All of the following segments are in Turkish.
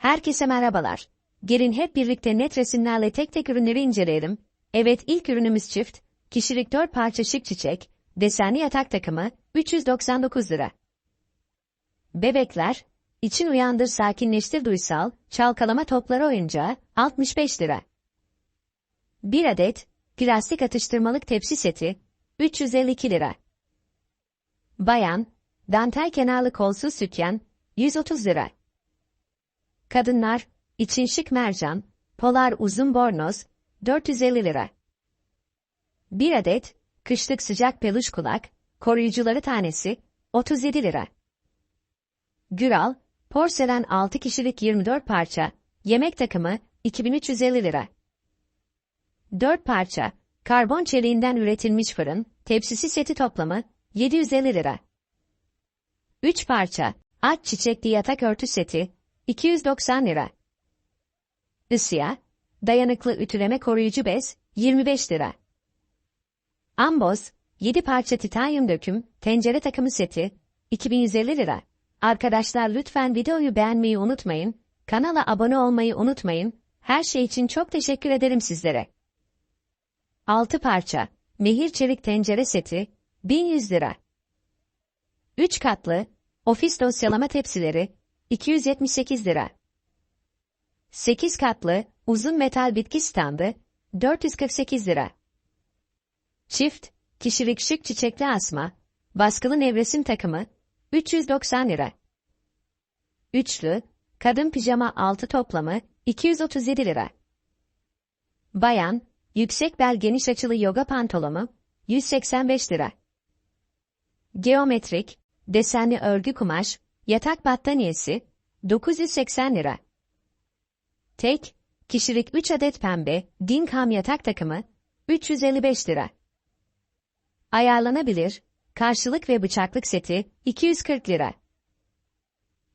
Herkese merhabalar. Gelin hep birlikte net resimlerle tek tek ürünleri inceleyelim. Evet ilk ürünümüz çift. Kişilik 4 parça şık çiçek. Desenli yatak takımı 399 lira. Bebekler, için uyandır sakinleştir duysal, çalkalama topları oyuncağı 65 lira. 1 adet plastik atıştırmalık tepsi seti 352 lira. Bayan, dantel kenarlı kolsuz sütyen 130 lira. Kadınlar, için şık mercan, polar uzun bornoz, 450 lira. Bir adet, kışlık sıcak peluş kulak, koruyucuları tanesi, 37 lira. Güral, porselen 6 kişilik 24 parça, yemek takımı, 2350 lira. 4 parça, karbon çeliğinden üretilmiş fırın, tepsisi seti toplamı, 750 lira. 3 parça, aç çiçekli yatak örtü seti, 290 lira. Isıya, dayanıklı ütüleme koruyucu bez, 25 lira. Amboz, 7 parça titanyum döküm, tencere takımı seti, 2150 lira. Arkadaşlar lütfen videoyu beğenmeyi unutmayın, kanala abone olmayı unutmayın, her şey için çok teşekkür ederim sizlere. 6 parça, mehir çelik tencere seti, 1100 lira. 3 katlı, ofis dosyalama tepsileri, 278 lira. 8 katlı, uzun metal bitki standı, 448 lira. Çift, kişilik şık çiçekli asma, baskılı nevresim takımı, 390 lira. Üçlü, kadın pijama altı toplamı, 237 lira. Bayan, yüksek bel geniş açılı yoga pantolonu, 185 lira. Geometrik, desenli örgü kumaş, yatak battaniyesi, 980 lira. Tek, kişilik 3 adet pembe, Dinkham yatak takımı, 355 lira. Ayarlanabilir, karşılık ve bıçaklık seti, 240 lira.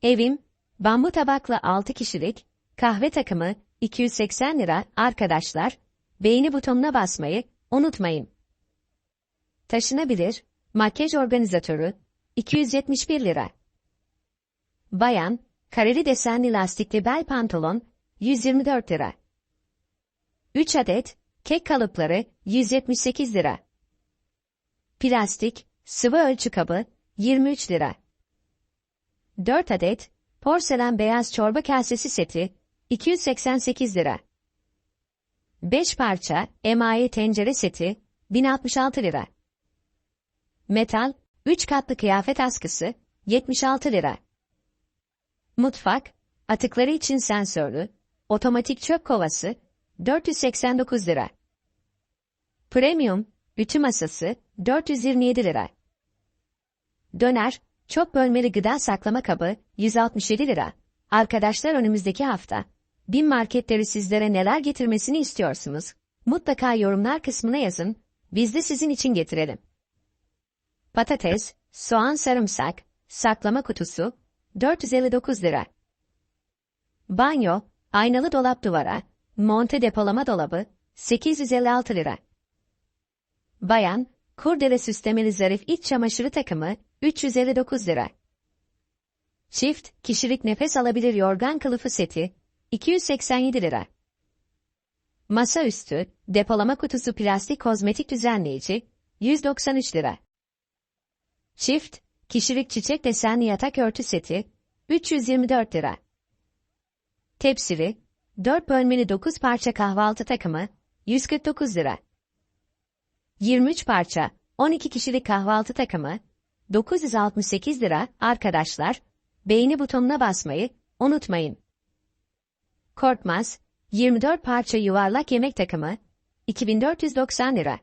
Evim, bambu tabaklı 6 kişilik, kahve takımı, 280 lira. Arkadaşlar, beğeni butonuna basmayı unutmayın. Taşınabilir, makyaj organizatörü, 271 lira. Bayan, kareli desenli lastikli bel pantolon, 124 lira. 3 adet, kek kalıpları, 178 lira. Plastik, sıvı ölçü kabı, 23 lira. 4 adet, porselen beyaz çorba kasesi seti, 288 lira. 5 parça, emaye tencere seti, 1066 lira. Metal, 3 katlı kıyafet askısı, 76 lira. Mutfak, atıkları için sensörlü, otomatik çöp kovası, 489 lira. Premium, ütü masası, 427 lira. Döner, çok bölmeli gıda saklama kabı, 167 lira. Arkadaşlar önümüzdeki hafta, bin marketleri sizlere neler getirmesini istiyorsunuz? Mutlaka yorumlar kısmına yazın, biz de sizin için getirelim. Patates, soğan sarımsak, saklama kutusu, 459 lira. Banyo, aynalı dolap duvara, monte depolama dolabı, 856 lira. Bayan, kurdele süslemeli zarif iç çamaşırı takımı, 359 lira. Çift, kişilik nefes alabilir yorgan kılıfı seti, 287 lira. Masaüstü, depolama kutusu plastik kozmetik düzenleyici, 193 lira. Çift, kişilik çiçek desenli yatak örtü seti, 324 lira. Tepsili, 4 bölmeli 9 parça kahvaltı takımı, 149 lira. 23 parça, 12 kişilik kahvaltı takımı, 968 lira. Arkadaşlar, beğeni butonuna basmayı unutmayın. Korkmaz, 24 parça yuvarlak yemek takımı, 2490 lira.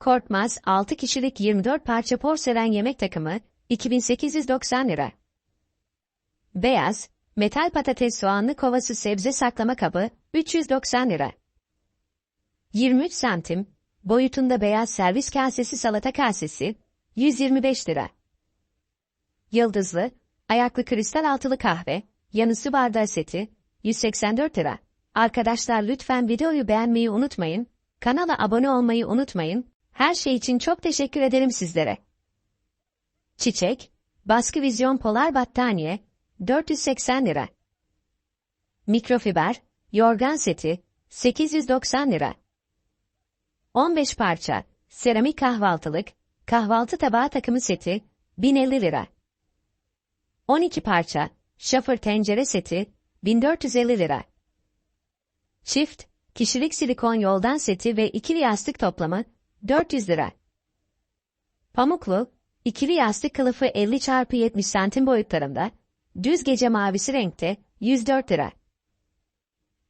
Korkmaz 6 kişilik 24 parça porselen yemek takımı, 2890 lira. Beyaz, metal patates soğanlı kovası sebze saklama kabı, 390 lira. 23 santim, boyutunda beyaz servis kasesi salata kasesi, 125 lira. Yıldızlı, ayaklı kristal altılı kahve, yanısı bardağı seti, 184 lira. Arkadaşlar lütfen videoyu beğenmeyi unutmayın, kanala abone olmayı unutmayın, her şey için çok teşekkür ederim sizlere. Çiçek, baskı vizyon polar battaniye, 480 lira. mikrofiber, yorgan seti, 890 lira. 15 parça, seramik kahvaltılık, kahvaltı tabağı takımı seti, 1050 lira. 12 parça, şafır tencere seti, 1450 lira. Çift, kişilik silikon yoldan seti ve ikili yastık toplamı, 400 lira. Pamuklu, ikili yastık kılıfı 50 x 70 santim boyutlarında, düz gece mavisi renkte, 104 lira.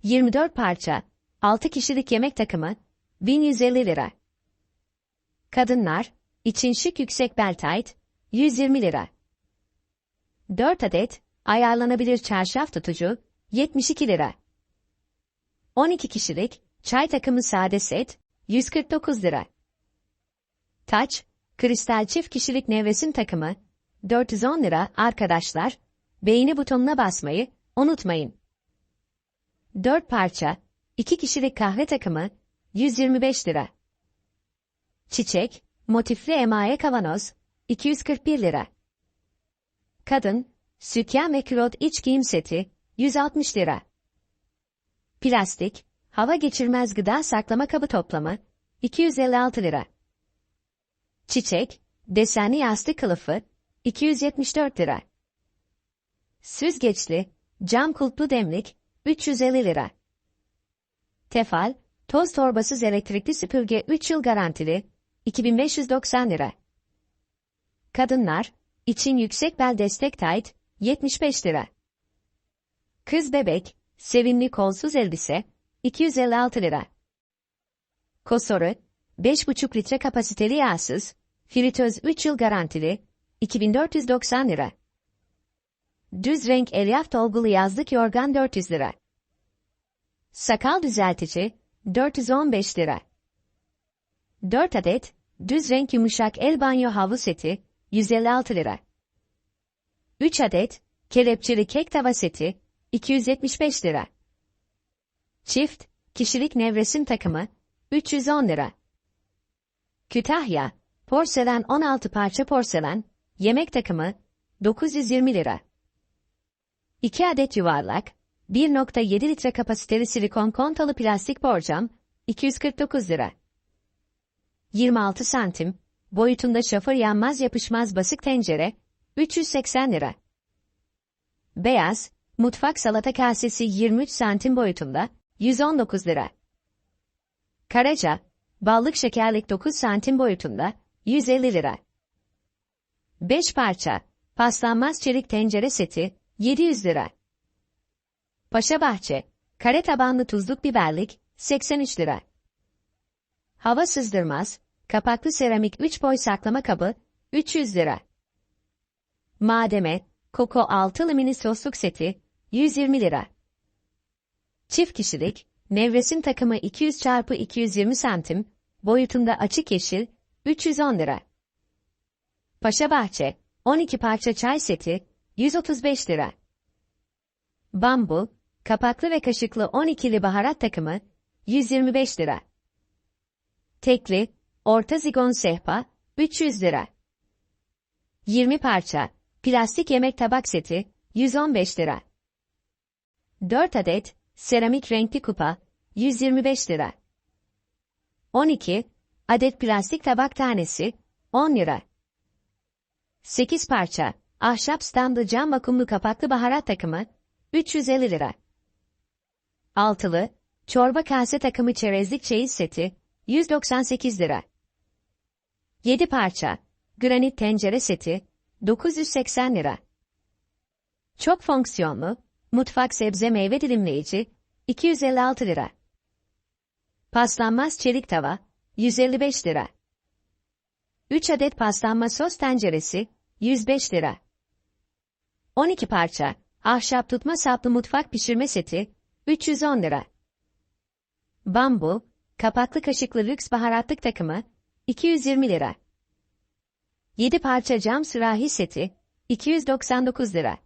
24 parça, 6 kişilik yemek takımı, 1150 lira. Kadınlar, için şık yüksek bel tight, 120 lira. 4 adet, ayarlanabilir çarşaf tutucu, 72 lira. 12 kişilik, çay takımı sade set, 149 lira. Taç, kristal çift kişilik nevresim takımı, 410 lira arkadaşlar, beğeni butonuna basmayı unutmayın. 4 parça, 2 kişilik kahve takımı, 125 lira. Çiçek, motifli emaye kavanoz, 241 lira. Kadın, sütyen ve külot iç giyim seti, 160 lira. Plastik, hava geçirmez gıda saklama kabı toplamı, 256 lira. Çiçek, desenli yastık kılıfı, 274 lira. Süzgeçli, cam kulplu demlik, 350 lira. Tefal, toz torbasız elektrikli süpürge 3 yıl garantili, 2590 lira. Kadınlar, için yüksek bel destek tight, 75 lira. Kız bebek, sevimli kolsuz elbise, 256 lira. Kosoru, 5,5 litre kapasiteli yağsız, fritöz 3 yıl garantili, 2490 lira. Düz renk elyaf dolgulu yazlık yorgan 400 lira. Sakal düzeltici, 415 lira. 4 adet, düz renk yumuşak el banyo havlu seti, 156 lira. 3 adet, kelepçeli kek tava seti, 275 lira. Çift, kişilik nevresim takımı, 310 lira. Kütahya, porselen 16 parça porselen, yemek takımı, 920 lira. 2 adet yuvarlak, 1.7 litre kapasiteli silikon kontalı plastik borcam, 249 lira. 26 santim, boyutunda şoför yanmaz yapışmaz basık tencere, 380 lira. Beyaz, mutfak salata kasesi 23 santim boyutunda, 119 lira. Karaca, ballık şekerlik 9 santim boyutunda, 150 lira. 5 parça, paslanmaz çelik tencere seti, 700 lira. Paşa Bahçe, kare tabanlı tuzluk biberlik, 83 lira. Hava sızdırmaz, kapaklı seramik 3 boy saklama kabı, 300 lira. Mademe, Koko altılı mini sosluk seti, 120 lira. Çift kişilik, nevresim takımı 200 x 220 santim, boyutunda açık yeşil, 310 lira. Paşa Bahçe, 12 parça çay seti, 135 lira. Bambu, kapaklı ve kaşıklı 12'li baharat takımı, 125 lira. Tekli, orta zigon sehpa, 300 lira. 20 parça, plastik yemek tabak seti, 115 lira. 4 adet, seramik renkli kupa, 125 lira. 12 adet plastik tabak tanesi, 10 lira. 8 parça, ahşap standlı cam vakumlu kapaklı baharat takımı, 350 lira. Altılı, çorba kase takımı çerezlik çeyiz seti, 198 lira. 7 parça, granit tencere seti, 980 lira. Çok fonksiyonlu, mutfak sebze meyve dilimleyici, 256 lira. Paslanmaz çelik tava, 155 lira. 3 adet paslanma sos tenceresi, 105 lira. 12 parça, ahşap tutma saplı mutfak pişirme seti, 310 lira. Bambu, kapaklı kaşıklı lüks baharatlık takımı, 220 lira. 7 parça cam sürahi seti, 299 lira.